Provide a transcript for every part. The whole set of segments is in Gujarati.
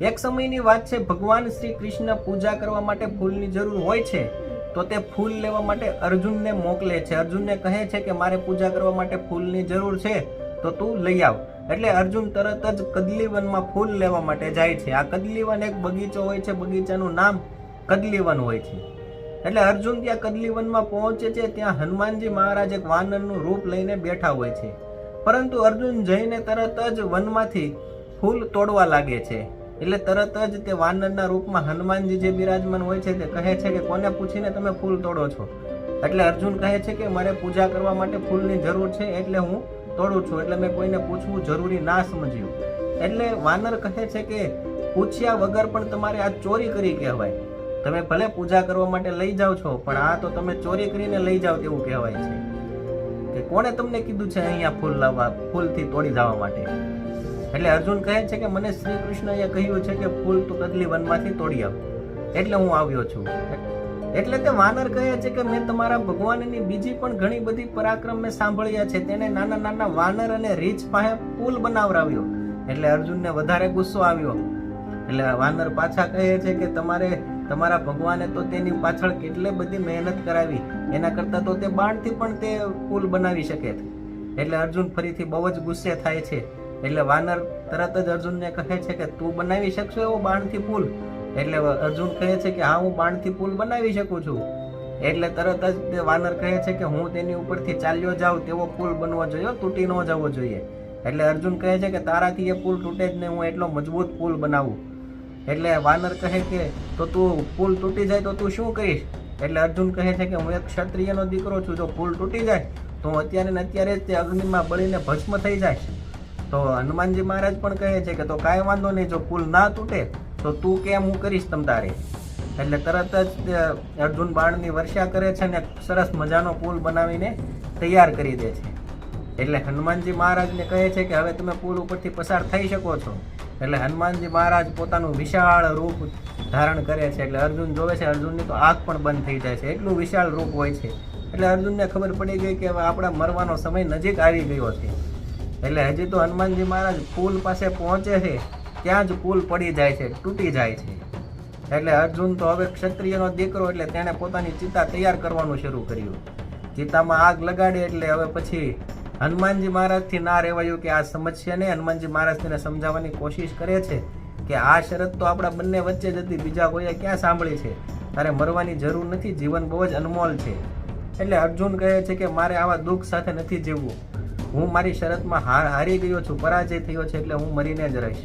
એક સમયની વાત છે, ભગવાન શ્રી કૃષ્ણ પૂજા કરવા માટે ફૂલની જરૂર હોય છે, તો તે ફૂલ લેવા માટે અર્જુનને મોકલે છે. અર્જુનને કહે છે કે, મારે પૂજા કરવા માટે ફૂલની જરૂર છે, તો તું લઈ આવ. એટલે અર્જુન તરત જ કદલીવનમાં ફૂલ લેવા માટે જાય છે. આ કદલીવન એક બગીચો હોય છે, બગીચાનું નામ કદલીવન હોય છે. એટલે અર્જુન ત્યાં કદલીવનમાં પહોંચે છે, ત્યાં હનુમાનજી મહારાજ એક વાનરનું રૂપ લઈને બેઠા હોય છે. પરંતુ અર્જુન જઈને તરત જ વનમાંથી ફૂલ તોડવા લાગે છે. એટલે તરત જ તે વાનરના રૂપમાં હનુમાનજી જે બિરાજમાન હોય છે તે કહે છે કે કોને પૂછીને તમે ફૂલ તોડો છો? એટલે અર્જુન કહે છે કે મારે પૂજા કરવા માટે ફૂલની જરૂર છે એટલે હું તોડું છું, એટલે મેં કોઈને પૂછવું જરૂરી ના સમજ્યું. એટલે વાનર કહે છે કે પૂછ્યા વગર પણ તમારે આ ચોરી કરી કહેવાય. તમે ભલે પૂજા કરવા માટે લઈ જાઓ છો, પણ આ તો તમે ચોરી કરીને લઈ જાઓ તેવું કહેવાય છે. કે કોણે તમને કીધું છે અહીંયા ફૂલ લાવવા, ફૂલથી તોડી જવા માટે? એટલે અર્જુન કહે છે કે મને શ્રી કૃષ્ણએ કહ્યું છે કે ફૂલ તું કદલી વનમાંથી તોડી આવ એટલે હું આવ્યો છું. એટલે તે વાનર કહે છે કે મેં તમારા ભગવાનની બીજી પણ ઘણી બધી પરાક્રમ મેં સાંભળ્યા છે. તેને નાના નાના વાનર અને રીંછ પાસે પુલ બનાવરાવ્યો. એટલે અર્જુનને વધારે ગુસ્સો આવ્યો. એટલે વાનર પાછા કહે છે કે તમારે, તમારા ભગવાને તો તેની પાછળ કેટલી બધી મહેનત કરાવી. એના કરતાં તો તે બાણથી પણ તે પુલ બનાવી શકે. એટલે અર્જુન ફરીથી બહુ જ ગુસ્સે થાય છે. એટલે વાનર તરત જ અર્જુનને કહે છે કે તું બનાવી શકશો એવો બાણથી પુલ એટલે અર્જુન કહે છે કે, હા, હું બાણથી પુલ બનાવી શકું છું. એટલે તરત જ વાનર કહે છે કે, હું તેની ઉપરથી ચાલ્યો જાઉં, તેવો પુલ બનવો જોઈએ, તૂટી ન જવો જોઈએ. એટલે અર્જુન કહે છે કે, તારાથી એ પુલ તૂટે જ નહીં, હું એટલો મજબૂત પુલ બનાવું. એટલે વાનર કહે કે, તો તું પુલ તૂટી જાય તો તું શું કરીશ? એટલે અર્જુન કહે છે કે, હું એક ક્ષત્રિયનો દીકરો છું, જો પુલ તૂટી જાય, તો હું અત્યારે ને અત્યારે જ તે અગ્નિમાં બળીને ભસ્મ થઈ જાય. તો હનુમાનજી મહારાજ પણ કહે છે કે તો કાંઈ વાંધો નહીં, જો પુલ ના તૂટે, તો તું કેમ હું કરીશ તમ તારે? એટલે તરત જ અર્જુન બાણની વર્ષા કરે છે ને સરસ મજાનો પુલ બનાવીને તૈયાર કરી દે છે. એટલે હનુમાનજી મહારાજને કહે છે કે હવે તમે પુલ ઉપરથી પસાર થઈ શકો છો. એટલે હનુમાનજી મહારાજ પોતાનું વિશાળ રૂપ ધારણ કરે છે. એટલે અર્જુન જોવે છે, અર્જુનની તો આંખ પણ બંધ થઈ જાય છે. એટલું વિશાળ રૂપ હોય છે. એટલે અર્જુનને ખબર પડી ગઈ કે હવે આપણા મરવાનો સમય નજીક આવી ગયો છે. એટલે હજી તો હનુમાનજી મહારાજ પુલ પાસે પહોંચે છે, ત્યાં જ પુલ પડી જાય છે, તૂટી જાય છે. એટલે અર્જુન તો હવે ક્ષત્રિયનો દીકરો એટલે તેણે પોતાની ચિતા તૈયાર કરવાનું શરૂ કર્યું. ચિતામાં આગ લગાડી એટલે હવે પછી હનુમાનજી મહારાજથી ના રહેવાયું કે આ સમસ્યા ને હનુમાનજી મહારાજ તેને સમજાવવાની કોશિશ કરે છે કે આ શરત તો આપણા બંને વચ્ચે જ હતી, બીજા કોઈએ ક્યાં સાંભળી છે? તારે મરવાની જરૂર નથી, જીવન બહુ જ અનમોલ છે. એટલે અર્જુન કહે છે કે મારે આવા દુઃખ સાથે નથી જીવવું. હું મારી શરતમાં હાર હારી ગયો છું, પરાજય થયો છે એટલે હું મરીને જ રહીશ.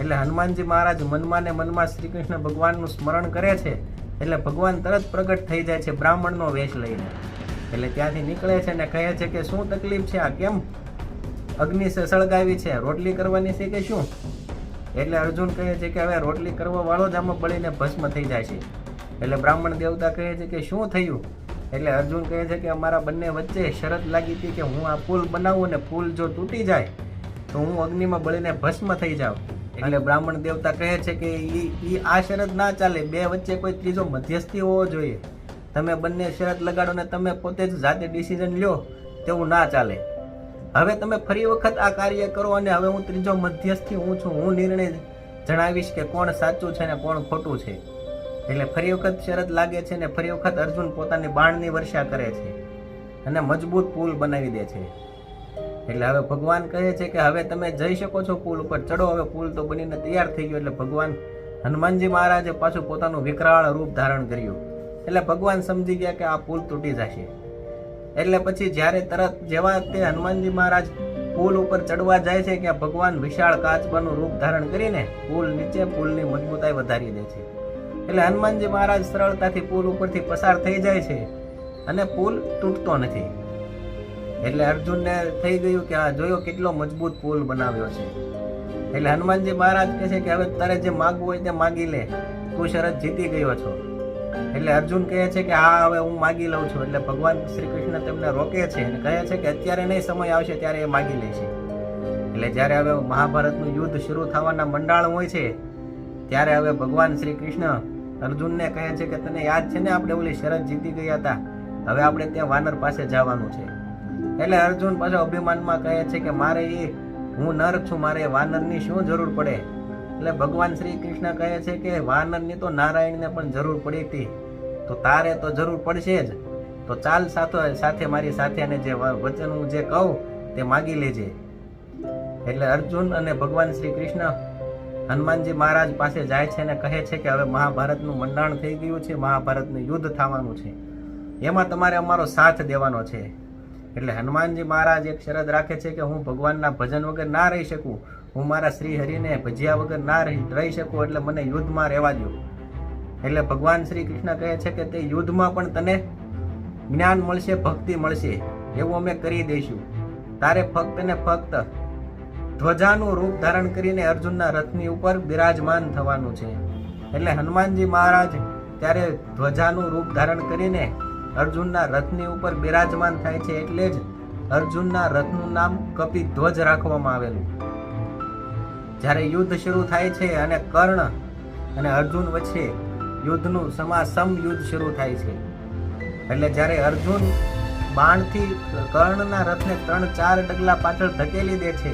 એટલે હનુમાનજી મહારાજ મનમાં ને મનમાં શ્રી કૃષ્ણ ભગવાનનું સ્મરણ કરે છે, એટલે ભગવાન તરત પ્રગટ થઈ જાય છે બ્રાહ્મણનો વેશ લઈને. એટલે ત્યાંથી નીકળે છે ને કહે છે કે, શું તકલીફ છે આ? કેમ અગ્નિ સળગાવી છે? રોટલી કરવાની છે કે શું? એટલે અર્જુન કહે છે કે, હવે રોટલી કરવા વાળો જ આમાં બળીને ભસ્મ થઈ જાય છે. એટલે બ્રાહ્મણ દેવતા કહે છે કે, શું થયું? એટલે અર્જુન કહે છે કે અમારા બંને વચ્ચે શરત લાગી હતી કે હું આ પુલ બનાવું અને પુલ જો તૂટી જાય, તો હું અગ્નિમાં બળીને ભસ્મ થઈ જાઉં. એટલે બ્રાહ્મણ દેવતા કહે છે કે એ આ શરત ના ચાલે, બે વચ્ચે કોઈ ત્રીજો મધ્યસ્થી હોવો જોઈએ. તમે બંને શરત લગાડો ને તમે પોતે જ જાતે ડિસિઝન લ્યો, તેવું ના ચાલે. હવે તમે ફરી વખત આ કાર્ય કરો અને હવે હું ત્રીજો મધ્યસ્થી હું છું. હું નિર્ણય જણાવીશ કે કોણ સાચું છે ને કોણ ખોટું છે. એટલે ફરી વખત શરદ લાગે છે ને ફરી વખત અર્જુન પોતાની બાણની વર્ષા કરે છે અને મજબૂત પુલ બનાવી દે છે. એટલે હવે ભગવાન કહે છે કે હવે તમે જઈ શકો છો પુલ ઉપર, ચડો, હવે પુલ તો બનીને તૈયાર થઈ ગયો. એટલે ભગવાન હનુમાનજી મહારાજે પાછું પોતાનું વિકરાળ રૂપ ધારણ કર્યું. એટલે ભગવાન સમજી ગયા કે આ પુલ તૂટી જશે. એટલે પછી જ્યારે તરત જેવા તે હનુમાનજી મહારાજ પુલ ઉપર ચડવા જાય છે કે ભગવાન વિશાળ કાચબાનું રૂપ ધારણ કરીને પુલ નીચે પુલની મજબૂતાઈ વધારી દે છે. એટલે હનુમાનજી મહારાજ સરળતાથી પુલ ઉપરથી પસાર થઈ જાય છે અને પુલ તૂટતો નથી. એટલે અર્જુનને થઈ ગયું કે આ જોયો કેટલો મજબૂત પુલ બનાવ્યો છે. એટલે હનુમાનજી મહારાજ કહે છે કે હવે તારે જે માગવું હોય તે માગી લે. તું શરત જીતી ગયો છો. એટલે અર્જુન કહે છે કે હા, હવે હું માગી લઉં છું. એટલે ભગવાન શ્રી કૃષ્ણ તેમને રોકે છે અને કહે છે કે અત્યારે નહીં સમય આવશે ત્યારે એ માગી લે છે. એટલે જ્યારે હવે મહાભારતનું યુદ્ધ શરૂ થવાના મંડાણ હોય છે, ત્યારે હવે ભગવાન શ્રી કૃષ્ણ અર્જુનને કહે છે કે, તને યાદ છે ને આપણે ઓલી શરત જીતી ગયા હતા? હવે આપણે ત્યાં વાનર પાસે જવાનું છે. એટલે અર્જુન પાછો અભિમાનમાં કહે છે કે, મારે એ, હું નર છું, મારે વાનરની શું જરૂર પડે? એટલે ભગવાન શ્રી કૃષ્ણ કહે છે કે, વાનરની તો નારાયણને પણ જરૂર પડી હતી. તો તારે તો જરૂર પડશે જ. તો ચાલ સાથે સાથે મારી સાથે અને જે વચન હું જે કહું તે માગી લેજે. એટલે અર્જુન અને ભગવાન શ્રી કૃષ્ણ હનુમાનજી મહારાજ પાસે જાય છે અને કહે છે કે હવે મહાભારતનું મંડાણ થઈ ગયું છે, મહાભારતનું યુદ્ધ થવાનું છે. એમાં તમારે અમારો સાથ દેવાનો છે. એટલે હનુમાનજી મહારાજ એક શરદ રાખે છે કે હું ભગવાનના ભજન વગર ના રહી શકું, હું મારા શ્રી હરિને ભજ્યા વગર ના રહી રહી શકું, એટલે મને યુદ્ધમાં રહેવા દો એટલે ભગવાન શ્રી કૃષ્ણ કહે છે કે તે યુદ્ધમાં પણ તને જ્ઞાન મળશે, ભક્તિ મળશે. એવું અમે કરી દઈશું. તારે ફક્ત ને ફક્ત ધ્વજાનું રૂપ ધારણ કરીને અર્જુનના રથની ઉપર બિરાજમાન થવાનું છે. એટલે હનુમાનજી મહારાજ ત્યારે ધ્વજાનું રૂપ ધારણ કરીને અર્જુનના રથની ઉપર બિરાજમાન થાય છે એટલે જ અર્જુનના રથનું નામ કપિ ધ્વજ રાખવામાં આવેલું. જ્યારે યુદ્ધ શરૂ થાય છે અને કર્ણ અને અર્જુન વચ્ચે યુદ્ધનું સમાસમ યુદ્ધ શરૂ થાય છે. એટલે જ્યારે અર્જુન બાણથી કર્ણના રથને ત્રણ ચાર ડગલા પાછળ ધકેલી દે છે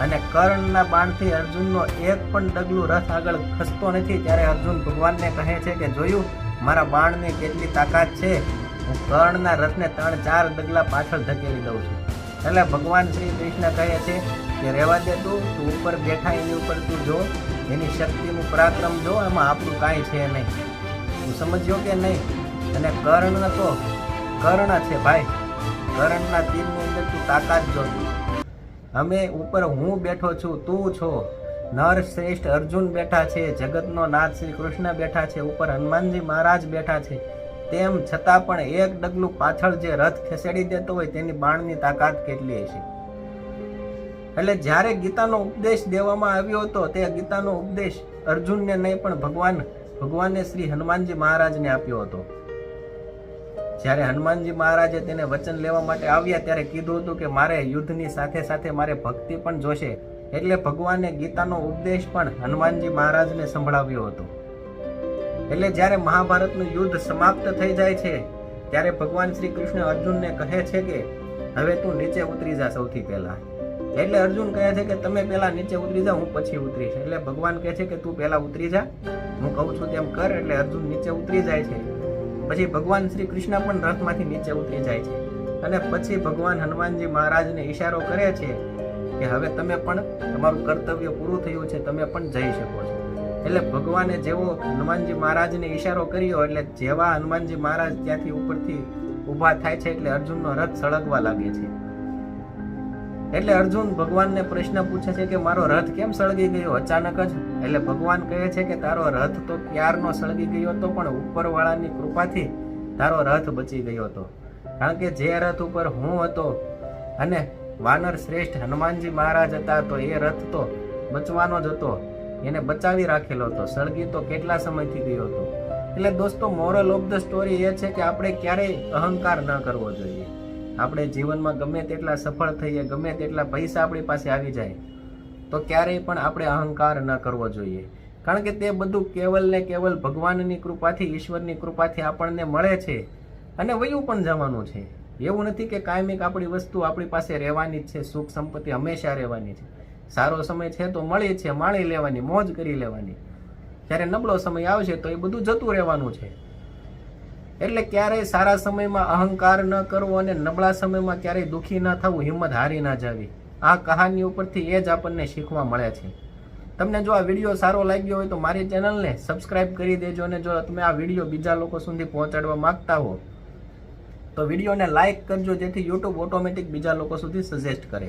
અને કર્ણના બાણથી અર્જુનનો એક પણ ડગલું રથ આગળ ખસતો નથી, ત્યારે અર્જુન ભગવાનને કહે છે કે, જોયું, મારા બાણની કેટલી તાકાત છે. હું કર્ણના રથને ત્રણ ચાર ડગલા પાછળ ધકેલી દઉં છું. એટલે ભગવાન શ્રી કૃષ્ણ કહે છે કે, રહેવા દે તું તું ઉપર બેઠા, એની ઉપર તું જો. એની શક્તિનું પરાક્રમ જો, એમાં આપણું કાંઈ છે નહીં. તું સમજ્યો કે નહીં? અને કર્ણ તો, કર્ણ છે ભાઈ. કર્ણના તીરની અંદર તું તાકાત જોતી. અમે ઉપર હું બેઠો છું, તું છો. નર શ્રેષ્ઠ અર્જુન બેઠા છે, જગતનો નાથ શ્રી કૃષ્ણ બેઠા છે, ઉપર હનુમાનજી મહારાજ બેઠા છે. તેમ છતાં પણ એક ડગલું પાછળ જે રથ ખસેડી દેતો હોય તેની બાણની તાકાત કેટલી હશે? એટલે જ્યારે ગીતાનો ઉપદેશ દેવામાં આવ્યો હતો, તે ગીતાનો ઉપદેશ અર્જુનને નહીં પણ ભગવાન, ભગવાને શ્રી હનુમાનજી મહારાજને આપ્યો હતો. જ્યારે હનુમાનજી મહારાજે તેને વચન લેવા માટે આવ્યા ત્યારે કીધું હતું કે મારે યુદ્ધની સાથે સાથે મારે ભક્તિ પણ જોશે. એટલે ભગવાને ગીતાનો ઉપદેશ પણ હનુમાનજી મહારાજને સંભળાવ્યો હતો. એટલે જ્યારે મહાભારતનું યુદ્ધ સમાપ્ત થઈ જાય છે, ત્યારે ભગવાન શ્રી કૃષ્ણ અર્જુનને કહે છે કે, હવે તું નીચે ઉતરી જા સૌથી પહેલા. એટલે અર્જુન કહે છે કે, તમે પહેલા નીચે ઉતરી જાઓ હું પછી ઉતરીશ. એટલે ભગવાન કહે છે કે, તું પહેલા ઉતરી જા. હું કહું છું તેમ કર. એટલે અર્જુન નીચે ઉતરી જાય છે. પછી ભગવાન શ્રી કૃષ્ણ પણ રથમાંથી નીચે ઉતરી જાય છે. અને પછી ભગવાન હનુમાનજી મહારાજને ઈશારો કરે છે કે હવે તમે પણ તમારું કર્તવ્ય પૂરું થયું છે, તમે પણ જઈ શકો છો. એટલે ભગવાને જેવો હનુમાનજી મહારાજને ઈશારો કર્યો, એટલે જેવા હનુમાનજી મહારાજ ત્યાંથી ઉપરથી ઊભા થાય છે, એટલે અર્જુનનો રથ સળગવા લાગે છે. એટલે અર્જુન ભગવાનને પ્રશ્ન પૂછે છે કે મારો રથ કેમ સળગી ગયો અચાનક જ? એટલે ભગવાન કહે છે કે તારો રથ તો ક્યારનો સળગી ગયો હતો પણ ઉપરવાળાની કૃપાથી તારો રથ બચી ગયો હતો. કારણ કે જે રથ ઉપર હું હતો અને વાનર શ્રેષ્ઠ હનુમાનજી મહારાજ હતા તો એ રથ તો બચવાનો જ હતો. એને બચાવી રાખેલો હતો. સળગી તો કેટલા સમયથી ગયો હતો? એટલે દોસ્તો મોરલ ઓફ ધ સ્ટોરી એ છે કે આપણે ક્યારેય અહંકાર ન કરવો જોઈએ. આપણે જીવનમાં ગમે તેટલા સફળ થઈએ, ગમે તેટલા પૈસા આપણી પાસે આવી જાય, તો ક્યારેય પણ આપણે અહંકાર ન કરવો જોઈએ. કારણ કે તે બધું કેવલ ને કેવલ ભગવાનની કૃપાથી, ઈશ્વરની કૃપાથી આપણને મળે છે અને વયું પણ જવાનું છે. એવું નથી કે કાયમિક આપણી વસ્તુ આપણી પાસે રહેવાની જ છે, સુખ સંપત્તિ હંમેશા રહેવાની છે. સારો સમય છે તો મળે છે, માણી લેવાની, મોજ કરી લેવાની. જ્યારે નબળો સમય આવશે તો એ બધું જતું રહેવાનું છે. એટલે ક્યારેય સારા સમયમાં અહંકાર ન કરવો અને નબળા સમયમાં ક્યારેય દુઃખી ન થવું, હિંમત હારી ના જાવી. આ કહાની ઉપરથી એ જ આપણને શીખવા મળે છે. તમને જો આ વીડિયો સારો લાગ્યો હોય તો મારી ચેનલને સબસ્ક્રાઇબ કરી દેજો અને જો તમે આ વીડિયો બીજા લોકો સુધી પહોંચાડવા માંગતા હો, તો વિડીયોને લાઇક કરજો જેથી યુટ્યુબ ઓટોમેટિક બીજા લોકો સુધી સજેસ્ટ કરે.